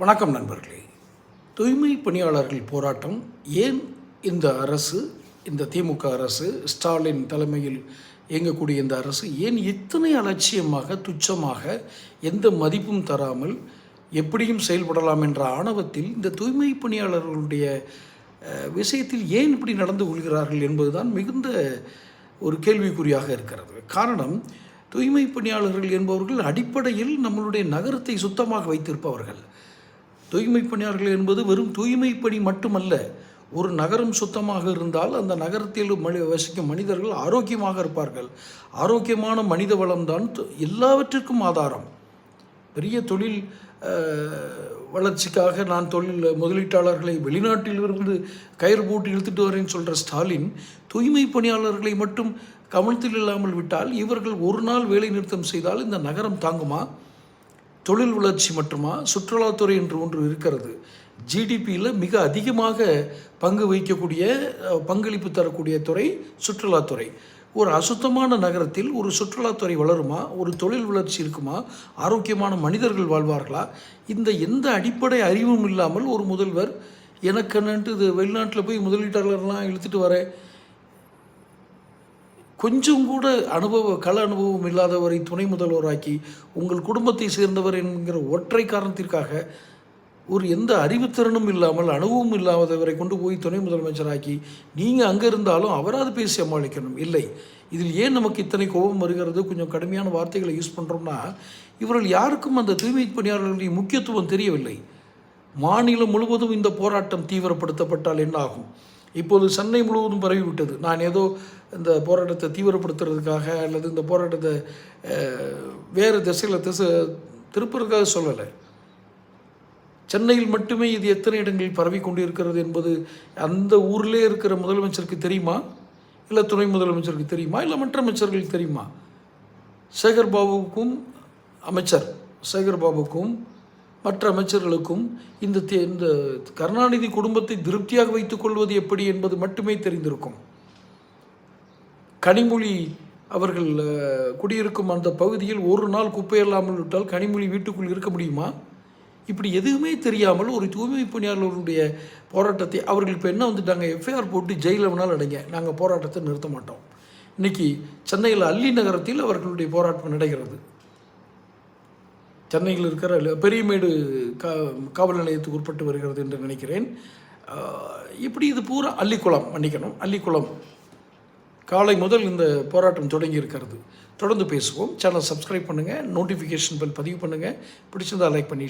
வணக்கம் நண்பர்களே. தூய்மை பணியாளர்கள் போராட்டம் ஏன் இந்த அரசு இந்த திமுக அரசு ஸ்டாலின் தலைமையில் இயங்கக்கூடிய இந்த அரசு ஏன் இத்தனை அலட்சியமாக துச்சமாக எந்த மதிப்பும் தராமல் எப்படியும் செயல்படலாம் என்ற ஆணவத்தில் இந்த தூய்மை பணியாளர்களுடைய விஷயத்தில் ஏன் இப்படி நடந்து கொள்கிறார்கள் என்பதுதான் மிகுந்த ஒரு கேள்விக்குறியாக இருக்கிறது. காரணம் தூய்மை பணியாளர்கள் என்பவர்கள் அடிப்படையில் நம்மளுடைய நகரத்தை சுத்தமாக வைத்திருப்பவர்கள். தூய்மை பணியாளர்கள் என்பது வெறும் தூய்மை பணி மட்டுமல்ல ஒரு நகரம் சுத்தமாக இருந்தால் அந்த நகரத்தில் மனி வசிக்கும் மனிதர்கள் ஆரோக்கியமாக இருப்பார்கள். ஆரோக்கியமான மனித வளம்தான் எல்லாவற்றிற்கும் ஆதாரம். பெரிய தொழில் வளர்ச்சிக்காக நான் தொழில் முதலீட்டாளர்களை வெளிநாட்டிலிருந்து கயிறு போட்டு இழுத்துட்டு வரேன்னு சொல்கிற ஸ்டாலின் தூய்மை பணியாளர்களை மட்டும் கவனத்தில் இல்லாமல் விட்டால் இவர்கள் ஒரு நாள் வேலை நிறுத்தம் செய்தால் இந்த நகரம் தாங்குமா? தொழில் வளர்ச்சி மட்டுமா? சுற்றுலாத்துறை என்று ஒன்று இருக்கிறது. ஜிடிபியில் மிக அதிகமாக பங்கு வகிக்கக்கூடிய பங்களிப்பு தரக்கூடிய துறை சுற்றுலாத்துறை. ஒரு அசுத்தமான நகரத்தில் ஒரு சுற்றுலாத்துறை வளருமா? ஒரு தொழில் வளர்ச்சி இருக்குமா? ஆரோக்கியமான மனிதர்கள் வாழ்வார்களா? இந்த எந்த அடிப்படை அறிவும் இல்லாமல் ஒரு முதல்வர் எனக்கென்னன்ட்டு இது வெளிநாட்டில் போய் முதலீட்டாளர்லாம் இழுத்துட்டு வரேன் கொஞ்சம் கூட அனுபவ கள அனுபவம் இல்லாதவரை துணை முதல்வராக்கி உங்கள் குடும்பத்தை சேர்ந்தவர் என்கிற ஒற்றை காரணத்திற்காக ஒரு எந்த அறிவுத்திறனும் இல்லாமல் அனுபவம் இல்லாதவரை கொண்டு போய் துணை முதலமைச்சராக்கி நீங்கள் அங்கே இருந்தாலும் அவராது பேசி சமாளிக்கணும். இல்லை. இதில் ஏன் நமக்கு இத்தனை கோபம் வருகிறது? கொஞ்சம் கடுமையான வார்த்தைகளை யூஸ் பண்ணுறோம்னா இவர்கள் யாருக்கும் அந்த தூய்மை பணியாளர்களுடைய முக்கியத்துவம் தெரியவில்லை. மாநிலம் முழுவதும் இந்த போராட்டம் தீவிரப்படுத்தப்பட்டால் என்ன ஆகும் இப்போது சென்னை முழுவதும் பரவிவிட்டது. நான் ஏதோ இந்த போராட்டத்தை தீவிரப்படுத்துறதுக்காக அல்லது இந்த போராட்டத்தை வேறு திசையில் திசை திருப்புறதுக்காக சொல்லலை. சென்னையில் மட்டுமே இது எத்தனை இடங்களில் பரவி கொண்டிருக்கிறது என்பது அந்த ஊரிலே இருக்கிற முதலமைச்சருக்கு தெரியுமா? இல்லை துணை முதலமைச்சருக்கு தெரியுமா? இல்லை மற்ற அமைச்சர்களுக்கு தெரியுமா? சேகர் பாபுவுக்கும் அமைச்சர் சேகர் பாபுக்கும் மற்ற அமைச்சர்களுக்கும் இந்த இந்த கருணாநிதி குடும்பத்தை திருப்தியாக வைத்துக் கொள்வது எப்படி என்பது மட்டுமே தெரிந்திருக்கும். கனிமொழி அவர்கள் குடியிருக்கும் அந்த பகுதியில் ஒரு நாள் குப்பை இல்லாமல் விட்டால் கனிமொழி வீட்டுக்குள் இருக்க முடியுமா? இப்படி எதுவுமே தெரியாமல் ஒரு தூய்மை பணியாளர்களுடைய போராட்டத்தை அவர்கள் இப்போ என்ன வந்துட்டாங்க? எஃப்ஐஆர் போட்டு ஜெயிலில் வேணாலும் அடைங்க. நாங்கள் போராட்டத்தை நிறுத்த மாட்டோம். இன்னைக்கு சென்னையில் அல்லி நகரத்தில் அவர்களுடைய போராட்டம் நடைகிறது. சென்னையில் இருக்கிற பெரியமேடு கா காவல் நிலையத்துக்கு உட்பட்டு வருகிறது என்று நினைக்கிறேன். இப்படி இது பூரா அள்ளிக்குளம் மன்னிக்கணும். அள்ளிக்குளம். காலை முதல் இந்த போராட்டம் தொடங்கி இருக்கிறது. தொடர்ந்து பேசுவோம். சேனல் சப்ஸ்கிரைப் பண்ணுங்கள் நோட்டிஃபிகேஷன் பெல் பதிவு பண்ணுங்கள் பிடிச்சிருந்தால் லைக் பண்ணி